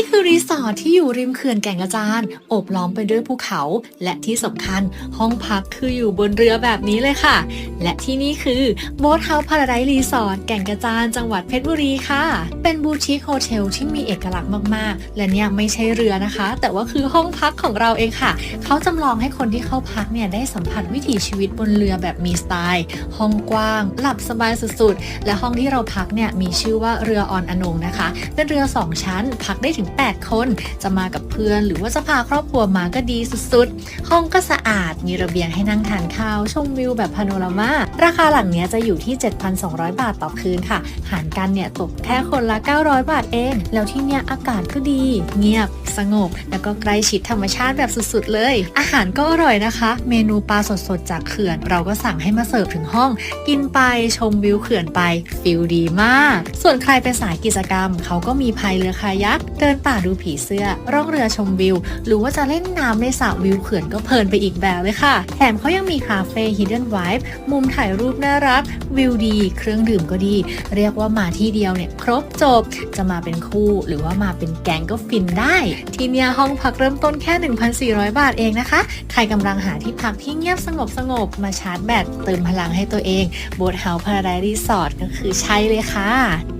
นี่คือรีสอร์ทที่อยู่ริมเขื่อนแก่งกระจานโอบล้อมไปด้วยภูเขา และที่สำคัญห้องพักคืออยู่บนเรือแบบนี้เลยค่ะ และที่นี่คือโบ๊ทเฮาส์พาราไดรีสอร์ทแก่งกระจานจังหวัดเพชรบุรีค่ะ เป็นบูติกโฮเทลที่มีเอกลักษณ์มากๆ และเนี่ยไม่ใช่เรือนะคะ แต่ว่าคือห้องพักของเราเองค่ะ เขาจำลองให้คนที่เข้าพักเนี่ยได้สัมผัสวิถีชีวิตบนเรือแบบมีสไตล์ห้องกว้าง หลับสบายสุดๆและห้องที่เราพักเนี่ยมีชื่อว่าเรือออนอนงนะคะ เป็นเรือ 2 ชั้นพักได้ถึง8 คน จะมากับเพื่อนหรือว่าจะพาครอบครัวมาก็ดีสุดๆ ห้องก็สะอาดมีระเบียงให้นั่งทานข้าว ชมวิวแบบพาโนรามา ราคาหลังเนี้ยจะอยู่ที่ 7,200 บาทต่อคืนค่ะ หารกันเนี่ยตกแค่คนละ 900 บาทเอง แล้วที่เนี่ยอากาศก็ดี เงียบ สงบ แล้วก็ใกล้ชิดธรรมชาติแบบสุดๆ เลย อาหารก็อร่อยนะคะ เมนูปลาสดๆ จากเขื่อน เราก็สั่งให้มาเสิร์ฟถึงห้อง กินไปชมวิวเขื่อนไปฟิลดีมาก ส่วนใครเป็นสายกิจกรรม เขาก็มีพายเรือคายัก เดินป่าดูผีเสื้อ ร่องเรือชมวิว หรือว่าจะเล่นน้ำในสระวิวเขื่อนก็เพลินไปอีกแบบเลยค่ะ แถมเขายังมีคาเฟ่ Hidden Vibe มุมถ่ายรูปน่ารัก วิวดี เครื่องดื่มก็ดี เรียกว่ามาที่เดียวเนี่ย ครบจบ จะมาเป็นคู่หรือว่ามาเป็นแก๊งก็ฟินได้ ที่เนี่ยห้องพักเริ่มต้นแค่ 1,400 บาทเองนะคะ ใครกำลังหาที่พักที่เงียบสงบสงบมาชาร์จแบตเติมพลังให้ตัวเองโบสเฮาส์พาราไดรีสอร์ทก็คือใช่เลยค่ะ